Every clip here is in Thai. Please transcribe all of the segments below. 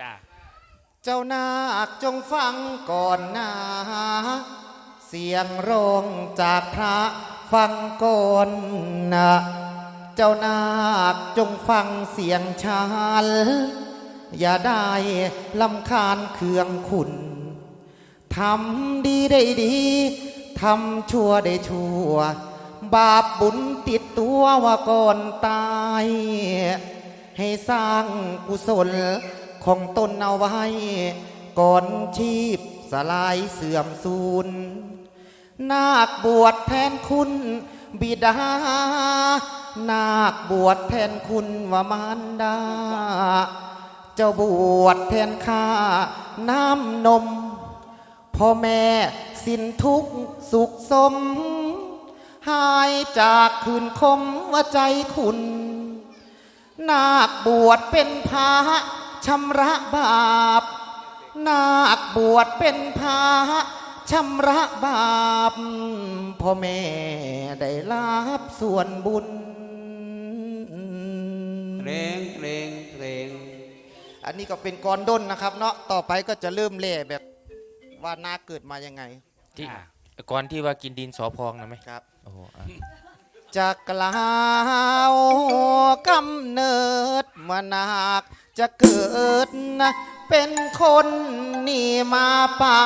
จ้าเจ้านาคจงฟังก่อนนะเสียงร้องจากพระฟังก่อนนะเจ้านาคจงฟังเสียงชาล อย่าได้ลำคาญเครื่องขุนทำดีได้ดีทำชั่วได้ชั่ว บาปบุญติดตัวว่าก่อนตาย ให้สร้างกุศล ของตนเอาไว้ ก่อนชีพสลายเสื่อมสูญนาคบวชแทนคุณบิดา นาคบวชแทนคุณวามารดา เจ้าบวชแทนข้าน้ำนม พ่อแม่สิ้นทุกสุขสม หายจากคืนคมว่าใจคุณ นาคบวชเป็นพระ ชำระบาป นาคบวชเป็นพระชำระบาปพ่อแม่ได้รับส่วนบุญเกรงเกรงเกรงอันนี้ก็เป็นกรด้นนะครับ เนาะต่อไปก็จะเริ่มเล่แบบว่านาคเกิดมายังไงที่อ่าก่อนที่ว่ากินดินสอพองนะไหมครับโอ้โหอะจะกล่าวกำเนิดมานาค จะเกิดนะเป็นคนนี่มาปะ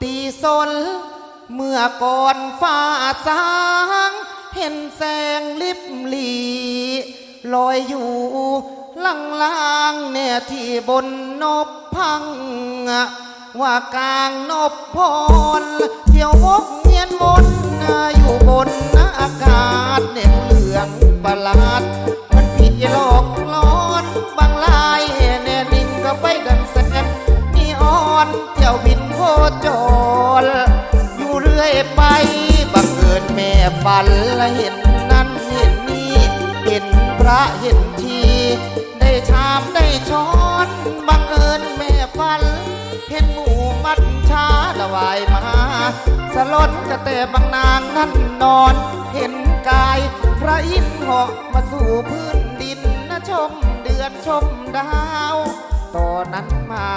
ตีสน เมื่อก่อนฟ้าสาง เห็นแสงลิบหลีลอยอยู่ล่างๆเนี่ยที่บนนบพัง ว่ากลางนบพรเที่ยววกเวียนวนอยู่บนอากาศเน็ตเหลืองประหลาด มันผิดลอ ฝันและเห็นนั้นเห็นนี้เห็นพระเห็นที ได้ชามได้ช้อนบังเอิญแม่ฝัน เห็นหมูมัดชาละวายมา สลดกระแต่บางนางนั่นนอน เห็นกายพระอินทร์เหาะมาสู่พื้นดินนะชมเดือนชมดาวตอนนั้นมา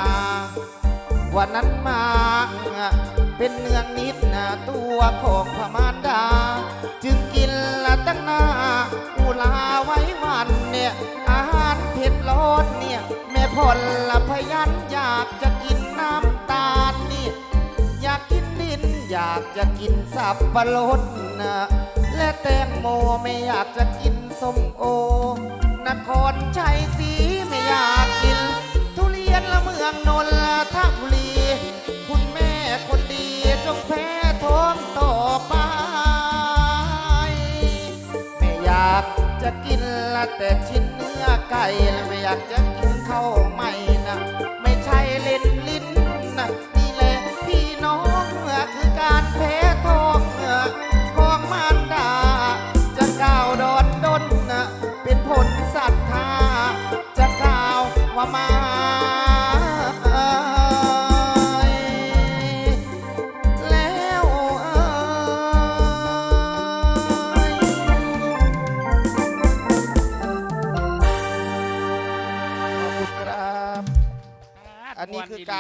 วันนั้นมา เป็นเนืองนิดนะตัวของพมารดา จึงกินละตั้งหน้าอุลาไว้วันเนี่ย อาหารเผ็ดร้อนเนี่ย แม่พลละพยันอยากจะกินน้ำตาลนี่ อยากกินดินอยากจะกินสับปะรดนะและแตงโมไม่อยากจะกินส้มโอนครชัยศรีไม่อยากกิน ทุเรียนละเมืองนนทบุรี จะกินละแต่ชิ้นเนื้อไก่และไม่อยากจะกินข้าว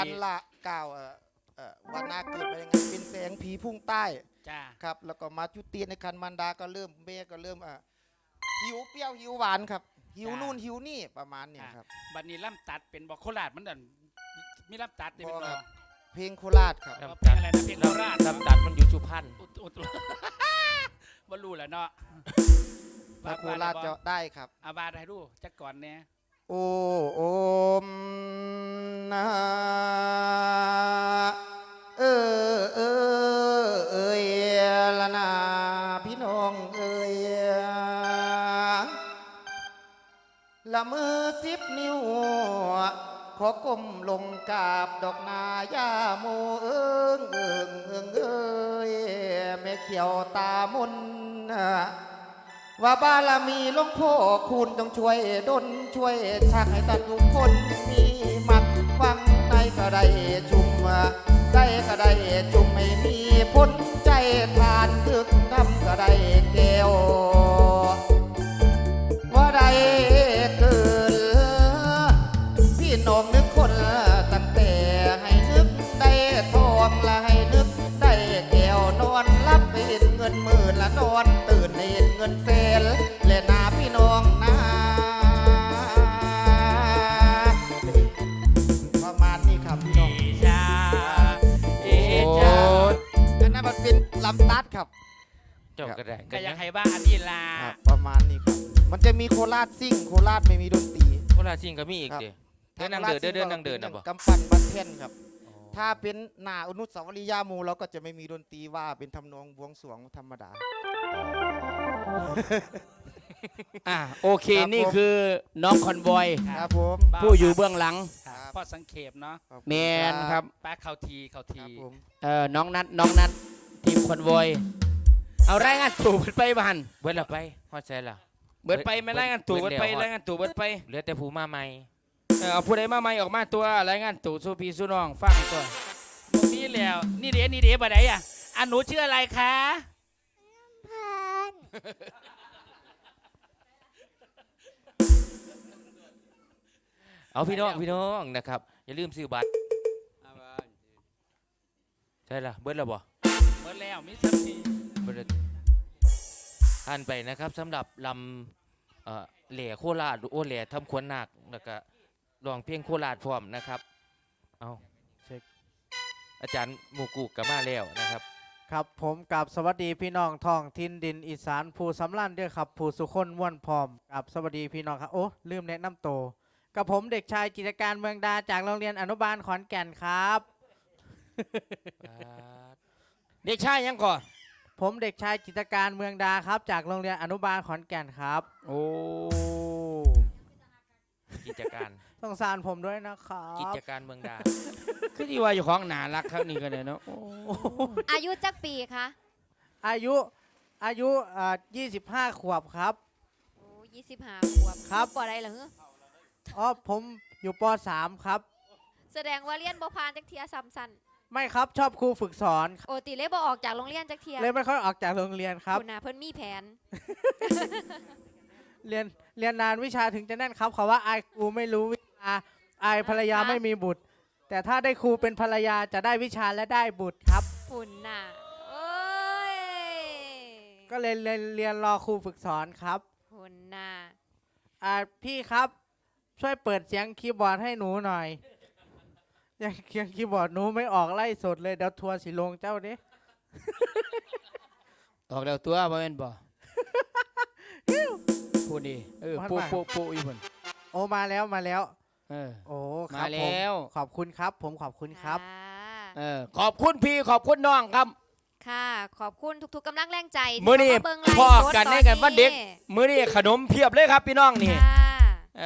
การละกล่าวเอ่อเอ่อวันนาเกิดมายังไงเป็นแสงผีพุ่งใต้ จ้า ครับแล้วก็มาจุติในคันมันดาก็เริ่มเมก็เริ่มอะหิวเปรี้ยวหิวหวานครับ หิวนู่นหิวนี่ประมาณเนี้ยครับ บัดนี้ล่ำตัดเป็นบอกโคราชมันดันมีล่ำตัดนี่เป็นบ่บครัอบเพลงโคราชครับเอาเพลงอะไรนะเพลงโคราชลำตัดมันอยู่สุพรรณอุดอุดบ่รู้แหละเนาะถ้าโคราชจะได้ครับ อาบาได้รู้จักก่อนเนี่ย โอโอมนาเออเออเอยละนาพี่น้องเอยละมือสิบนิ้ว ขอก้มลงกาบดอกนายาโมเอิงเอิงเอิงเอยแม่เขียวตามนนะ ว่าบารมีหลวงพ่อคุณต้องช่วยดลช่วยชักให้ตัดทุกคนมีมัดฟังในกระไดจุ่มได้กระไดจุ่มไม่มีพ้นใจทานทึกทำกระไดแก้ว ชซิ่งโคราชไม่มีดนตรี โคราชซิงก็มีอีกครับ เด้เดินนั่งเดินเดินเดินนั่งเดินนะบ่กำปั้นบันเทนครับ ถ้าเป็นหนาอนุสาวรีย์ยาโมูเราก็จะไม่มีดนตรีว่าเป็นทำนองบวงสรวงธรรมดา อะโอเคครับนี่ผม คือน้องคอนบอย ครับผมบ้า ผู้อยู่เบื้องหลังครับพ่อสังเขปเนาะขอบคุณแมนครับป้าเขาทีเขาคที รับผมเอ่อน้องนัดน้องนัดทีมคอนบอย เอารายงานตู่เบิดไปบ้านเบิดละไปฮอดใส่ละ เบิดไปไม่รายงานตู่เบิเบิดดแล้วไปฮอดรายงานตู่เบิดไป เหลือแต่ผู้มาใหม่เออเอาผู้ใดมาใหม่ออกมาตัวรายงานตู่สู้พี่สู้น้องฟังตัวตรงนี้แล้ว นี่เดี๋ยวนี่เดี๋ยวบ่ได้อะอันหนูชื่ออะไรคะเอาพี่น้องพี่น้องนะครับ อย่าลืมซื้อบัตรใช่ละเบิดและบ่เมื่อแล้วมิสซีเบิด ละท่านไปนะครับสำหรับลำเอ่อเหล่โคราชโอเหล่ทำควนหนักแล้วก็ร้องเพลงโคราชพร้อมนะครับเอาเช็คอาจารย์หมูกุกกับมาแล้วนะครับ ครับผมกับสวัสดีพี่น้องท้องทินดินอีสานผู้สำลันด้วยครับผู้สุคนม่วนพร้อมกับสวัสดีพี่น้องครับโอ้ลืมแนะนำตัวกับผมเด็กชายกิจการเมืองดาจากโรงเรียนอนุบาลขอนแก่นครับ เด็กชายยังก่อน ผมเด็กชายกิจการเมืองดาครับ จากโรงเรียนอนุบาลขอนแก่นครับ โอ้กิจการ สงสารผมด้วยนะครักิบจการเมืองดา คือที่ว่าอยู่ของหนารักครับนี่ก็เลยเนาะโอ้อายุจักปีคะอายุอายุอ่า25 ขวบครับ โอ้ยี่สิบห้าขวบครับ ปออะไรเหรอฮะอ๋อผมอยู่ป .3 ครับ แสดงว่าเรียนบ่พานจักเทียซ้ำซัน ไม่ครับชอบครูฝึกสอนโอติเลยบ่ออกจากโรงเรียนจักเทียเลยไม่ค่อยออกจากโรงเรียนครับณน่ะเพิ่นมีแผน เรียนเรียนนานวิชาถึงจะแน่นครับเขาว่าอายครูไม่รู้วิชาอายภรรยาฮะ ไม่มีบุตร แต่ถ้าได้ครูเป็นภรรยาจะได้วิชาและได้บุตรครับฝุ่นน่ะโอ้ยก็เลยเรียนเรียนรอครูฝึกสอนครับฝุ่นน่ะอ่าพี่ครับ ช่วยเปิดเสียงคีย์บอร์ดให้หนูหน่อย ยังเสียงคีย์บอร์ดหนูไม่ออกไล่สดเลยเดี๋ยวทัวร์สิลงเจ้าเด้ ออกแล้วตัวบ่แม่นบ่พูดดีเออปูปูปูอีพุ่นโอ้มาแล้วมาแล้ว เออ โอ้ครับมาแล้วผมขอบคุณครับ ผมขอบคุณครับค่ะเออ ขอบคุณพี่ขอบคุณน้องครับ ค่ะ ขอบคุณทุกๆกำลังแรงใจที่มื้อนี้เข้าาเบิ่งไลฟ์พ่อสดกันตให้กันวันเด็ก มื้อนี้ขนมเพียบเลยครับพี่น้องนี่ ค่ะ เอ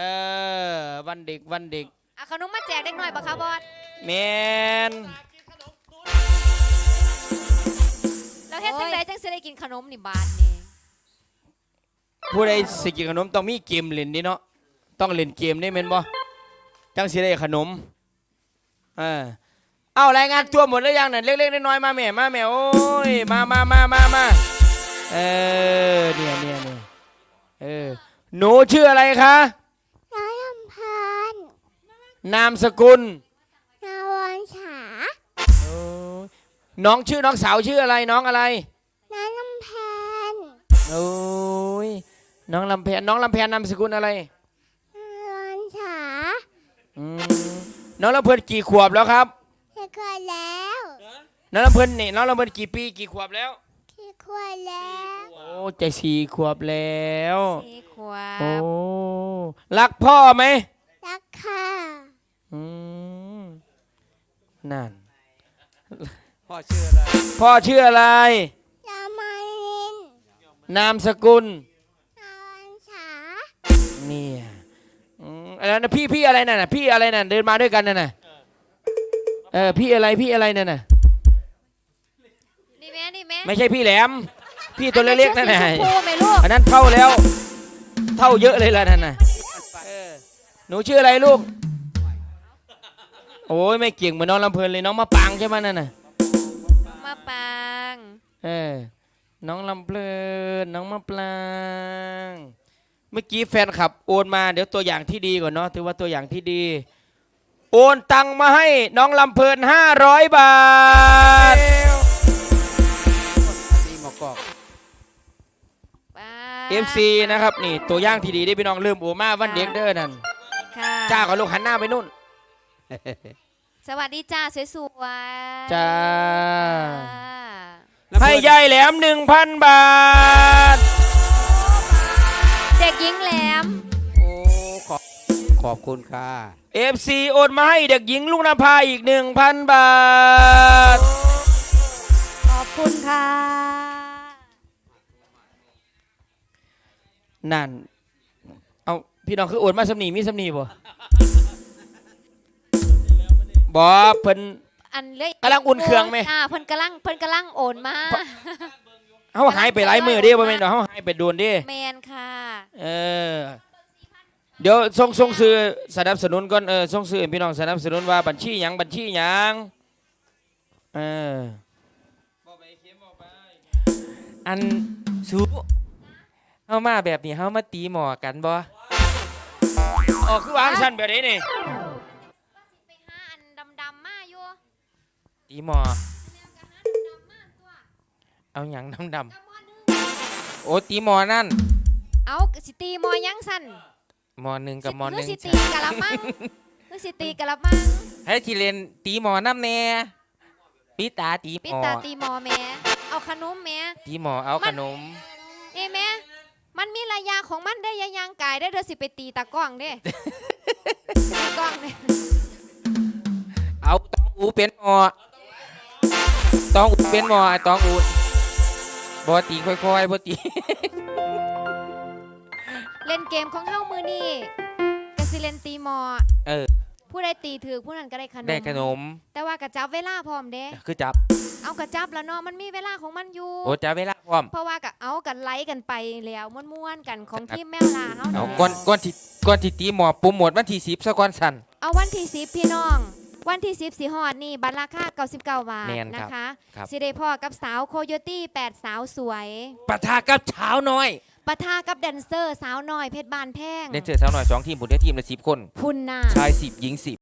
อ วันเด็กวันเด็กอะ ขนมมาแจกเด็กหน่อยปะคะบอสแมนแล้วเฮ็ดจังไดจังสิได้กินขนมนี่บาทนี่ผู้ใดสิกินขนมต้องมีเกมเล่นนี่เนาะต้องเล่นเกมนี่แม่นบ่จังสิได้ขนมเออเอารายงานตัวหมดแล้วยังนั่นเล็กๆน้อยๆมาแม่มาแม่โอ้ยมามามามามาเออเนี่ยเนี่ยเนี่ยเออหนูชื่ออะไรคะน้อยลำพันธ์ นามสกุลนาวันฉาโอ้ยน้องชื่อน้องสาวชื่ออะไรน้องอะไร น้อยลำพันธ์โอ้ยน้องลำแพนน้องลำแพนนามสกุลอะไรนาวันฉาอืมน้องลำเพลินกี่ขวบแล้วครับเกี่ควรแล้วน้องลำเพลินนี่น้องลำเพลินกี่ปีกี่ขวบแล้วกี่ควรแล้วโอ้จะสี่ขวบแล้ว สี่ขวโอ้บรักพ่อไหมรักค่ะ อืมนั่น พ่อชื่ออะไร พ่อชื่ออะไรนามาลินนามสกุล นาวันฉาเนี่ยอืมอะไรนะพี่พี่อะไรนั่นน่ะพี่อะไรนั่นเดินมาด้วยกันนั่นน่ะเออพี่อะไรพี่อะไรนั่นน่ะนี่แม่นี่แม่ไม่ใช่พี่แหลม พี่ตัวเล็กๆนั่นน่ะ อัชุดสีชมพูไหมลูกอันนั้นเท่าแล้ว เท่าเยอะเลยล่ะนั่นน่ะเออหนูชื่ออะไรลูก โอ้ยไม่เก่งเหมือนน้องลำเพลินเลยน้องมะปางใช่ไหมนั่นน่ะมาปางเออน้องลำเพลินน้องมะปรางเมื่อกี้แฟนขับโอนมาเดี๋ยวตัวอย่างที่ดีก่อนเนาะถือว่าตัวอย่างที่ดี โอนตังมาให้น้องลำเพลิน500 บาทดีหมอกอก FC นะครับนี่ตัวอย่างที่ดีได้พี่น้องลืมโอมาวันเด็กเด้อนั่นค่ะ จ้ากับลูกหันหน้าไปนู่น สวัสดีจ้าสวยๆจ้าแล้วให้เพิ่นยายแหลม1,000บาท เด็กหญิงแหลม โอ้ขอบขอบคุณค่ะ FC โอนมาให้เด็กหญิงลุงนภาอีก1,000บาท ขอบคุณค่ะ นั่น เอาพี่น้องคือโอนมาสำนีมีสำนีบ่ บอเพิ่น อันเลยกำลังอุ่นเครื่องไหมจ้าเพิ่นกำลังเพิ่นกำลังโอนมาเฮาหายไปหลายมือเด้บ่แม่นดอกเฮาหายไปโดนเด้แมนค่ะเออเดี๋ยวส่งส่งซื้อสนับสนุนก่อนเออส่งซื้อให้พี่น้องสนับสนุนว่าบัญชีหยังบัญชีหยังเอออันสูเฮามาแบบนี้เฮามาตีหมอกันบ่อ๋อคือวางสั้นแบบนี้นี่ ตีหมอ เอาหยังดำๆโอ้ตีหมอนั่น เอาสิตีมอยังสั่นหมอหนึ่งกับหมอหนึ่งสิตีกะละมังคือสิตีกะละมังให้ทีเล่นตีหมอน้ำแน่ปีตาตีหปิมอตาตีมอแม่เอาขนมแม่ตีหมอเอาขนมเอ้แม่มันมีระยะของมันได้อยายางกายได้อเด้อสิไปตีตากล้องเด้ตากล้องเด้เอาตองอูเป็นหมอ ตองอูเป็นหมอไอ้ตองอูบ่ตีค่อยๆบ่ตีเล่นเกมของเฮามือนี่กสิเล่นตีมอ เออ ผู้ใดตีถือผู้นั้นก็ได้ขนม ได้ขนม แต่ว่ากระจับเวลาพร้อมเด้ คือจับ เอากระจับแล้วเนาะมันมีเวลาของมันอยู่ โอ้จับเวลาพร้อม เพราะว่าก็เอากันไลค์กันไปแล้วม่วนๆกันของทีมแมวลาเฮาเอานะก่อนก่อนที่ก่อนที่ตีหมอโปรโมทวันที่10ซะก่อนสั่นเอาวันที่10พี่น้อง วันที่ 10สิฮอดนี่บัตรราคา99 บาทแม่นครับนะคะครับ สิได้พ่อกับสาวโคโยตี้ 8 สาวสวย ปะทะกับเช้าน้อยปะทะกับแดนเซอร์ สาวน้อยเพชรบานแพงเล่นเจอสาวน้อยสองทีมบุญได้ทีมละ10คนพุ่นน่ะชาย10หญิง10